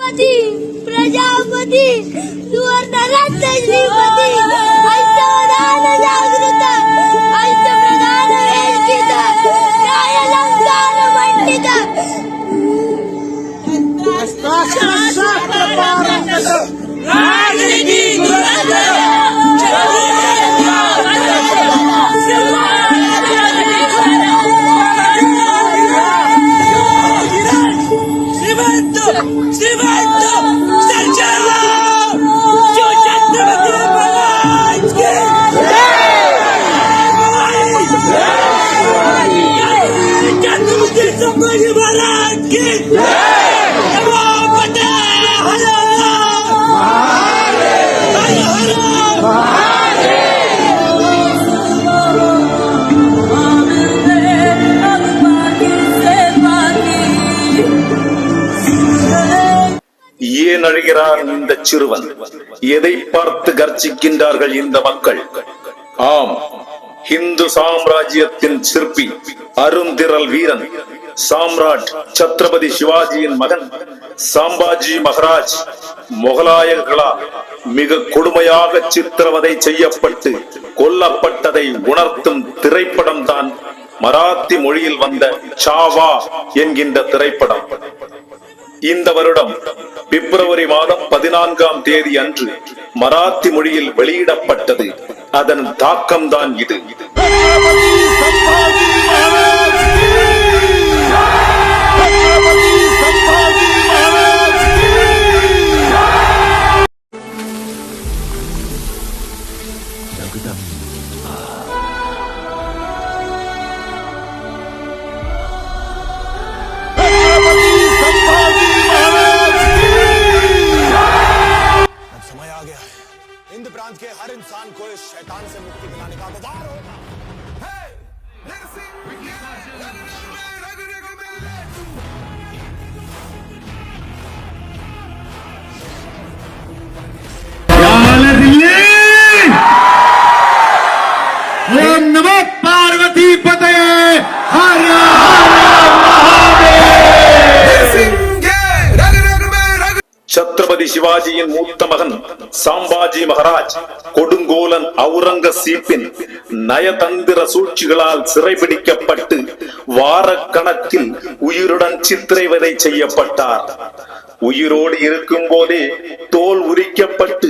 पती प्रजापती सुवर्णराज्य श्रीपती पंचवदान जागृत ஏன் அழுகிறான் இந்த சிறுவன் எதை பார்த்து கர்ச்சிக்கின்றார்கள் இந்த மக்கள்? ஆம் இந்து சாம்ராஜ்யத்தின் சிற்பி அருந்திரல் வீரன் சாம்ராட் சத்ரபதி சிவாஜியின் மகன் சாம்பாஜி மகராஜ் முகலாயர்களால் மிக கொடுமையாக சித்திரவதை செய்யப்பட்டு கொல்லப்பட்டதை உணர்த்தும் திரைப்படம் தான் மராத்தி மொழியில் வந்த சாவா என்கின்ற திரைப்படம். இந்த வருடம் பிப்ரவரி மாதம் பதினான்காம் தேதி அன்று மராத்தி மொழியில் வெளியிடப்பட்டது. அதன் தாக்கம்தான் இது. आ गया है हिंद प्रांत के हर इंसान को इस शैतान से मुक्ति दिलाने का अधिकार होगा! சிவாஜியின் மூத்த மகன் சாம்பாஜி மகராஜ் கொடுங்கோலன் அவுரங்கசீப்பின் நயதந்திர சூழ்ச்சிகளால் சிறைபிடிக்கப்பட்டு வாரக்கணக்கில் உயிருடன் சித்திரைவதை செய்யப்பட்டார். உயிரோடு இருக்கும் போதே தோல் உரிக்கப்பட்டு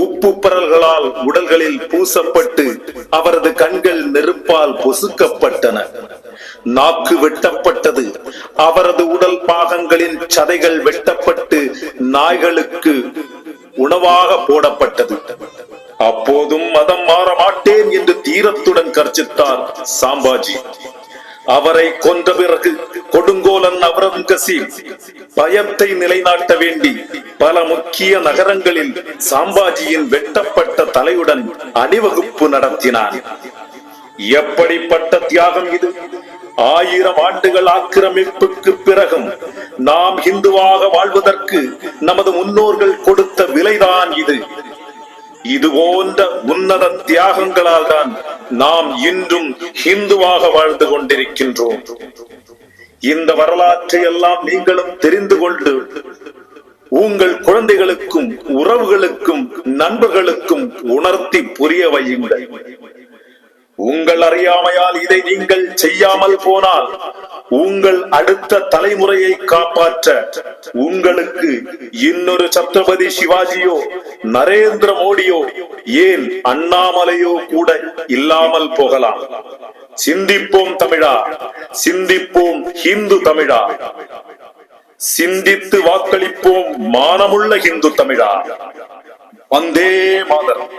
உப்பு பரல்களால் உடல்களில் பூசப்பட்டு அவரது கண்கள் நெருப்பால் பொசுக்கப்பட்டன. நாக்கு வெட்டப்பட்டது. அவரது உடல் பாகங்களின் சதைகள் வெட்டப்பட்டு நாய்களுக்கு உணவாக போடப்பட்டது. அப்போதும் மதம் மாற மாட்டேன் என்று தீரத்துடன் கர்ச்சித்தார் சாம்பாஜி. அவரை கொன்ற பிறகு கொடுங்கோலன் அவுரங்கசீப் பயத்தை நிலைநாட்ட வேண்டி பல முக்கிய நகரங்களில் சாம்பாஜியின் வெட்டப்பட்ட தலையுடன் அணிவகுப்பு நடத்தினான். எப்படிப்பட்ட தியாகம் இது? ஆயிரம் ஆண்டுகள் ஆக்கிரமிப்புக்கு பிறகும் நாம் இந்துவாக வாழ்வதற்கு நமது முன்னோர்கள் கொடுத்த விலைதான் இது. இது போன்ற உன்னத தியாகங்களால் தான் நாம் இன்றும் ஹிந்துவாக வாழ்ந்து கொண்டிருக்கின்றோம். இந்த வரலாற்றை எல்லாம் நீங்களும் தெரிந்து கொண்டு உங்கள் குழந்தைகளுக்கும் உறவுகளுக்கும் நண்பர்களுக்கும் உணர்த்தி புரிய வையுங்கள். உங்கள் அறியாமையால் இதை நீங்கள் செய்யாமல் போனால் உங்கள் அடுத்த தலைமுறையை காப்பாற்ற உங்களுக்கு இன்னொரு சத்ரபதி சிவாஜியோ நரேந்திர மோடியோ ஏன் அண்ணாமலையோ கூட இல்லாமல் போகலாம். சிந்திப்போம் தமிழா சிந்திப்போம் ஹிந்து தமிழா. சிந்தித்து வாக்களிப்போம் மானமுள்ள ஹிந்து தமிழா. வந்தே மாதரம்.